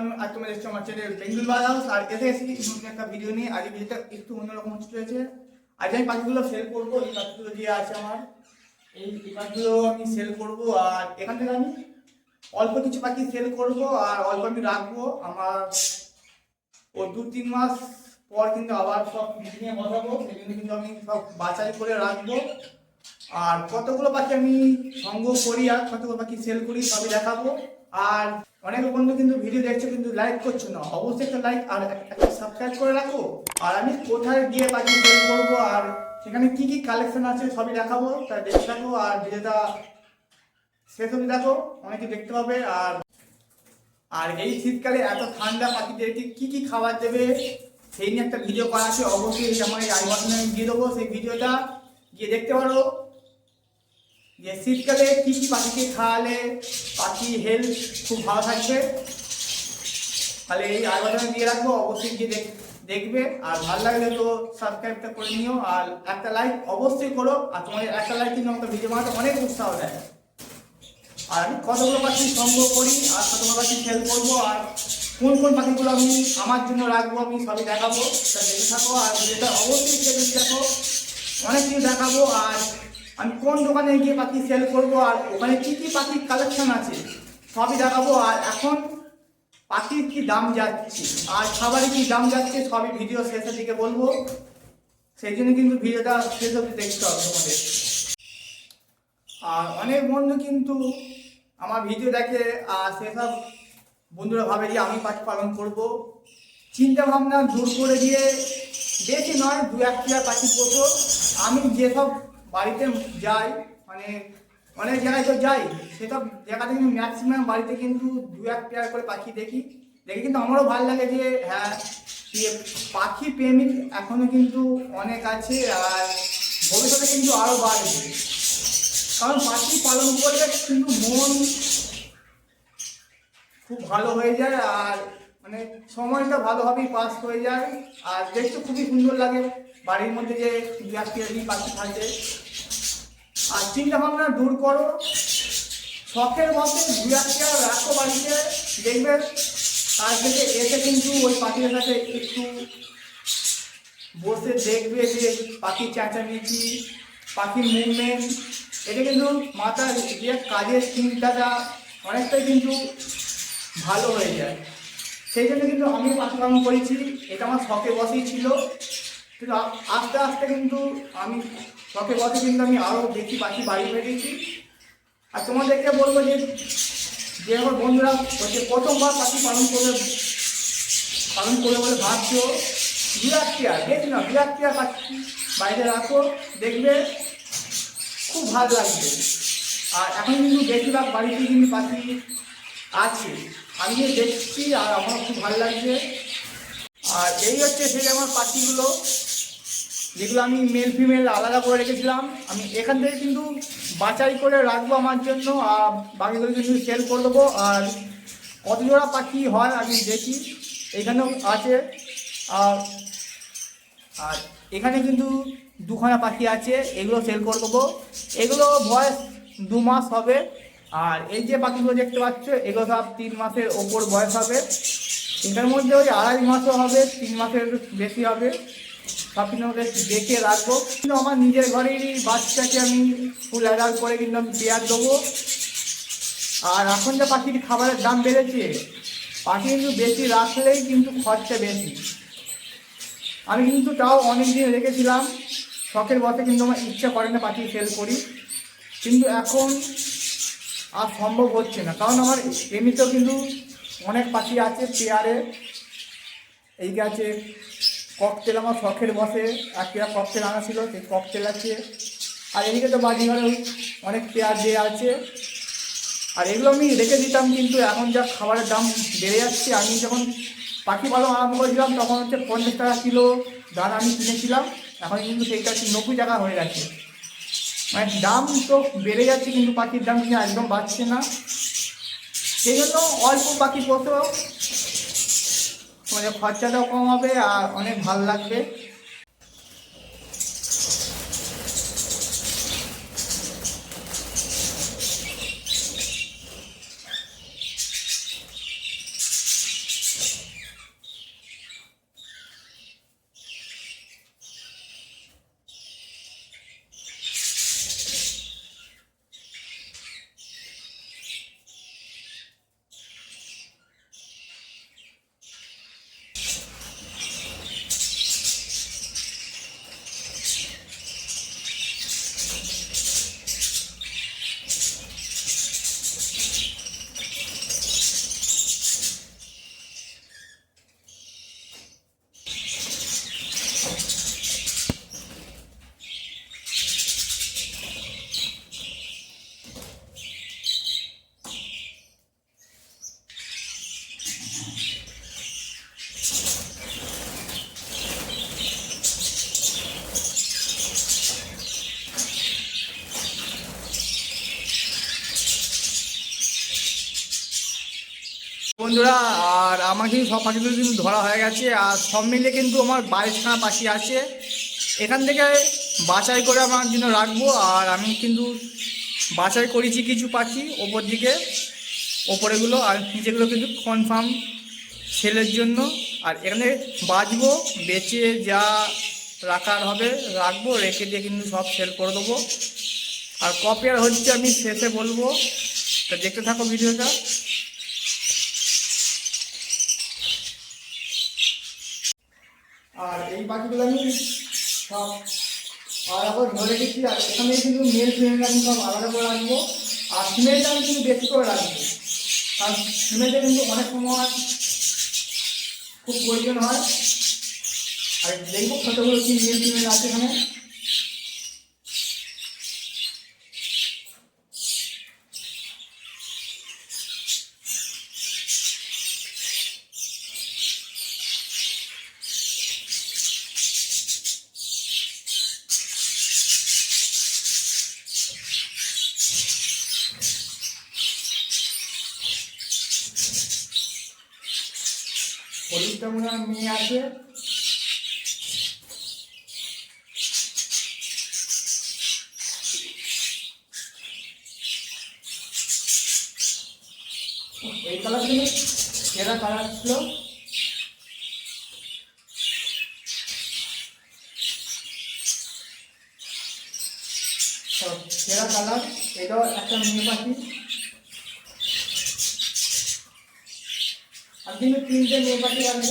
আমি আর তোমার এসেছি আমার চ্যানেল বেঙ্গল বাজার আর এসে গেছি নতুন একটা ভিডিও নিয়ে আজ ভিডিওটা একটু অন্যরকম চলেছে আজ আমি পাখিগুলো সেল করব, এই পাখিগুলো যে আছে আমার, এই পাখিগুলো আমি সেল করব, আর এখান থেকে আমি অল্প কিছু পাখি সেল করব, আর অল্প আমি রাখব। আমার ও দু তিন মাস পর কিন্তু আবার সব নিয়ে বসাবো সেগুলো কিন্তু আমি সব বাছাই করে রাখব। আর কতগুলো পাখি আমি সংগ্রহ করি আর কতগুলো পাখি সেল করি, সবই দেখাবো। আর অনেক বন্ধু কিন্তু ভিডিও দেখছ, কিন্তু লাইক করছ না। অবশ্যই একটা লাইক আর একটা সাবস্ক্রাইব করে রাখো। আর আমি কোথায় গিয়ে পাখি সেল করব আর সেখানে কি কি কালেকশন আছে সবই দেখাবো তাই দেখতে থাকো আর ভিডিওটা শেষ অবধি দেখো, অনেকে দেখতে পাবে। আর আর এই শীতকালে এত ঠান্ডা পাখিদেরকে কি কি খাবার দেবে, সেই নিয়ে একটা ভিডিও করা আছে। অবশ্যই আমার আই বাটনে দিয়ে দেবো সেই ভিডিওটা গিয়ে দেখতে পারো। যে শীতকালে কি কি পাখিকে খাওয়ালে, পাখি হেলথ খুব ভালো থাকবে? তাহলে এই বাটনে দিয়ে রাখব, অবশ্যই গিয়ে দেখ দেখবে। আর ভালো লাগলে তো সাবস্ক্রাইবটা করে নিও, আর একটা লাইক অবশ্যই করো। আর তোমাদের একটা লাইক কিন্তু আমাকে ভিডিও বানাতে অনেক উৎসাহ দেয়। আর আমি কতগুলো পাখি সংগ্রহ করি, আর কতগুলো পাখি সেল করব, আর কোন কোন পাখিগুলো আমি আমার জন্য রাখব, আমি সবই দেখাবো। তা দেখে থাকো, আর যেটা অবশ্যই দেখো। অনেক কিছু দেখাবো, আর আমি কোন দোকানে গিয়ে পাখি সেল করব আর ওখানে কী কী পাখির কালেকশন আছে, সবই দেখাবো। আর এখন পাখির কি দাম যাচ্ছে, আর খাবারের কি দাম যাচ্ছে সবই ভিডিও শেষের দিকে বলব। সেই জন্য কিন্তু ভিডিওটা শেষ অবধি দেখতে হবে তোমাদের। আর অনেক বন্ধু কিন্তু আমার ভিডিও দেখে, আর সেসব বন্ধুরা ভাবে যে আমি পাখি পালন করব। চিন্তা ভাবনা দূর করে দিয়ে, বেশি নয় দু একটা পাখি পোষো আমি যেসব বাড়িতে যাই মানে অনেক জায়গায় তো যাই সেসব জায়গাতে কিন্তু ম্যাক্সিমাম বাড়িতে কিন্তু দু এক পেয়ার করে পাখি দেখি। দেখে কিন্তু আমারও ভালো লাগে যে হ্যাঁ পাখি প্রেমিক এখনও কিন্তু অনেক আছে আর ভবিষ্যতে কিন্তু আরও বাড়বে। কারণ পাখি পালন করলে কিন্তু মন খুব ভালো হয়ে যায় আর মানে সময়টা ভালোভাবেই পাস হয়ে যায়। আর দেখতে খুবই সুন্দর লাগে। বাড়ির মধ্যে যে বিরাটি পাখি থাকে আর চিন্তা ভাবনা দূর করো। শখের মধ্যে বিরাটিয়া রাখো বাড়িতে, দেখবে তার থেকে এসে কিন্তু ওই পাখির সাথে একটু বসে দেখবে যে পাখির চেঁচামেচি, পাখির মুভমেন্ট। এটা কিন্তু মাথার যে কাজের চিন্তাটা অনেকটাই কিন্তু ভালো হয়ে যায়। সেই জন্য কিন্তু আমি পাখি পালন করেছি। এটা আমার শখে বসেই ছিল। কিন্তু আস্তে আস্তে কিন্তু আমি শখে বসে কিন্তু আমি আরও বেশি পাখি বাড়ি পেয়েছি আর তোমাদেরকে বলব যে যে আমার বন্ধুরা হচ্ছে প্রথমবার পাখি পালন করে পালন করবে বলে ভাবছ, বিরাট পেয়ার বেশ না? বিরাট পেয়ার পাখি বাইরে রাখো, দেখবে খুব ভালো লাগবে। আর এখন কিন্তু বেশিরভাগ বাড়িতে কিন্তু পাখি আছে। আমি দেখছি আর আমার খুব ভালো লাগছে। আর এই হচ্ছে সেই আমার পাখিগুলো। যেগুলো আমি মেল ফিমেল আলাদা করে রেখেছিলাম। আমি এখান থেকে কিন্তু বাছাই করে রাখব আমার জন্য, আর বাকিগুলো কিন্তু সেল করে দেবো। আর কত জোড়া পাখি হয় আমি দেখি। এখানেও আছে। আর আর এখানে কিন্তু দুখানা পাখি আছে, এগুলো সেল করে দেবো। এগুলো বয়স দু মাস হবে। আর এই যে পাখিগুলো দেখতে পাচ্ছ, এগুলো সব তিন মাসের ওপর বয়স হবে। এটার মধ্যে ওই আড়াই মাসও হবে, তিন মাসের বেশি হবে। সব কিন্তু আমাকে দেখে রাখব। কিন্তু আমার নিজের ঘরেরই বাচ্চাকে আমি ফুল অ্যাডাল্ট করে কিন্তু আমি পেয়ার দেবো। আর এখন যে পাখির খাবারের দাম বেড়েছে, পাখি কিন্তু বেশি রাখলেই কিন্তু খরচা বেশি। আমি কিন্তু তাও অনেক দিন রেখেছিলাম, শখের বসে কিন্তু আমার ইচ্ছা করে না পাখি সেল করি। কিন্তু এখন আর সম্ভব হচ্ছে না, কারণ আমার এমনিতেও কিন্তু অনেক পাখি আছে পেয়ারে, এই আছে ককটেল আমার শখের বসে। এক পেয়ার ককটেল আনা ছিল, সেই ককটেল আছে। আর এদিকে তো বাজিঘরে অনেক পেয়ার দিয়ে আছে। আর এগুলো আমি রেখে দিতাম, কিন্তু এখন যা খাবারের দাম বেড়ে যাচ্ছে, আমি যখন পাখি পালন আরম্ভ করেছিলাম, তখন হচ্ছে পঞ্চাশ টাকা কিলো দানা আমি কিনেছিলাম। এখন কিন্তু সেইটা হচ্ছে নব্বই টাকা হয়ে গেছে। মানে দাম তো বেড়ে যাচ্ছে, কিন্তু পাখির দাম কিন্তু একদম বাড়ছে না। সেই জন্য অল্প পাখি পোষেও মানে খরচাটাও কম হবে আর অনেক ভালো লাগবে। বন্ধুরা, আর আমার কিন্তু সব পাখিগুলো কিন্তু ধরা হয়ে গেছে, আর সব মিলে কিন্তু আমার বাইশখানা পাখি আছে। এখান থেকে বাছাই করে আমার জন্য রাখব, আর আমি কিন্তু বাছাই করেছি কিছু পাখি ওপর দিকে, ওপরেগুলো, আর নিচেগুলো কিন্তু কনফার্ম সেলের জন্য। আর এখানে বাঁচবো, বেচে যা রাখার হবে রাখব, রেখে দিয়ে কিন্তু সব সেল করে দেবো। আর কপিয়ার হচ্ছে আমি শেষে বলব, তো দেখতে থাকো ভিডিওটা আর এই পাখিগুলো আমি সব আলাদা করে ধরে দিচ্ছি আর এখানে কিন্তু মেল ফিমেল আমি সব আলাদা করে রাখব। আর ফিমেলটা আমি কিন্তু বেশি করে রাখব। কারণ ফিমেলটা কিন্তু অনেক সময় খুব প্রয়োজন হয়। আর দেখব কতগুলো কি মেল ফিমেল আছে এখানে। হলুদটা মনে মেয়ে আছে। এই কালার কিন্তু সেরা কালার ছিল। সেরা কালার। এটাও একটা মেয়ে পাখি। আমি কিন্তু তিনটে মেয়ে আনব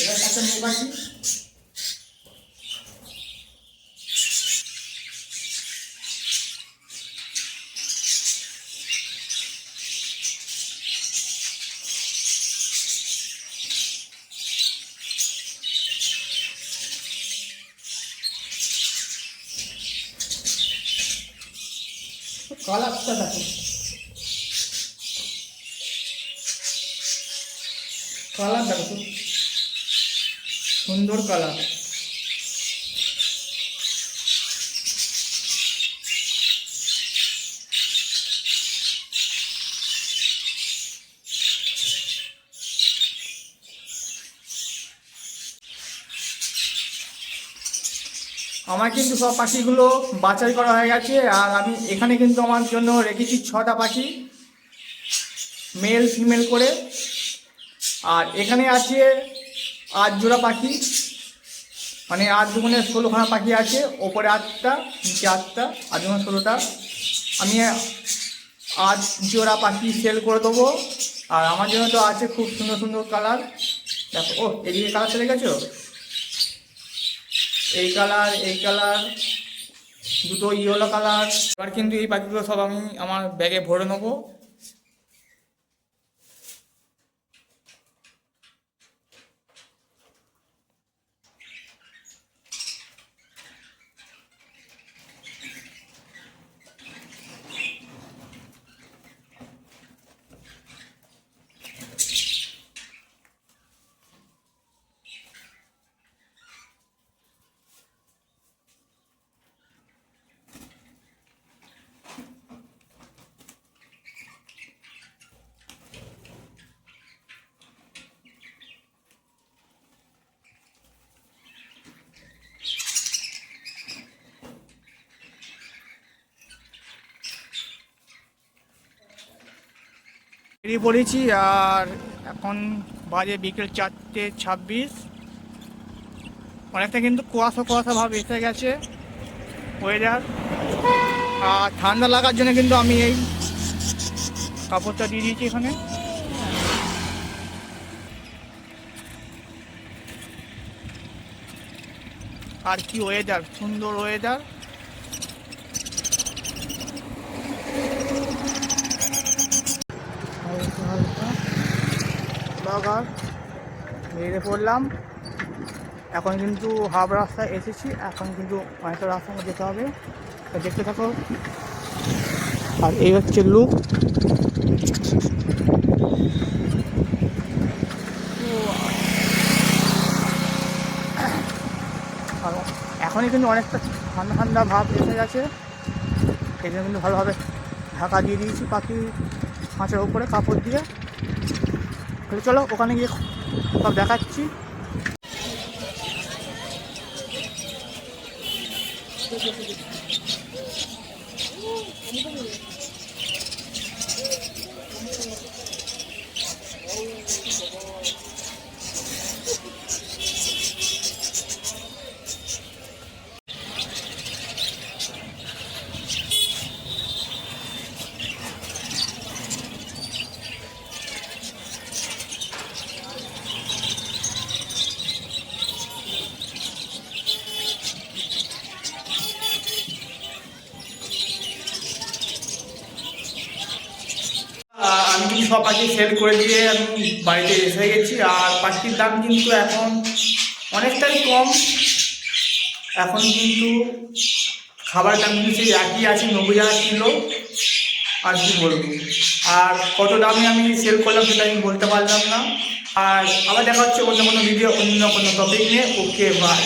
এবার একটা মেয়ে পাখি কালারটা কালার দেখো সুন্দর কালার। আমার কিন্তু সব পাখিগুলো বাছাই করা হয়ে গেছে, আর আমি এখানে কিন্তু আমার জন্য রেখেছি ছটা পাখি মেল ফিমেল করে। আর এখানে আছে আট জোড়া পাখি মানে আট দুগুণে ষোলোখানা পাখি আছে, ওপরে আটটা, নিচে আটটা, আট দুগুণে ষোলোটা। আমি আট জোড়া পাখি সেল করে দেবো, আর আমার জন্য তো আছে খুব সুন্দর সুন্দর কালার দেখো ও এদিকে কালার চলে গেছো? এই কালার এই কালার দুটো ইয়েলো কালার এবার কিন্তু এই পাখিগুলো সব আমি আমার ব্যাগে ভরে নেব। বেরিয়ে পড়েছি আর এখন বাজে বিকেল চারটে ছাব্বিশ। অনেকটা কিন্তু কুয়াশা কুয়াশা ভাব এসে গেছে ওয়েদার আর ঠান্ডা লাগার জন্য কিন্তু আমি এই কাপড়টা দিয়ে দিয়েছি এখানে। আর কি ওয়েদার সুন্দর ওয়েদার বাগার বেরিয়ে পড়লাম। এখন কিন্তু হাফ রাস্তায় এসেছি, এখন কিন্তু অনেকটা রাস্তার মধ্যে যেতে হবে। দেখতে থাকো। আর এই হচ্ছে লুক এখনই কিন্তু অনেকটা ঠান্ডা ঠান্ডা ভাব এসে গেছে। এই জন্য কিন্তু ভালোভাবে ঢাকা দিয়ে দিয়েছি পাখি, খাঁচার উপরে কাপড় দিয়ে। তাহলে চলো ওখানে গিয়ে সব দেখাচ্ছি। Thank আমি কিন্তু সব পাখি সেল করে দিয়ে আমি বাড়িতে এসে গেছি। আর পাখির দাম কিন্তু এখন অনেকটাই কম। এখন কিন্তু খাবার দাম কিন্তু সেই একই আছে, নব্বই টাকা কিলো। আর কি বলব? আর কত দামে আমি সেল করলাম সেটা আমি বলতে পারলাম না। আর আবার দেখা হচ্ছে অন্য কোনো ভিডিও অন্য কোনো টপিক নিয়ে। Okay bye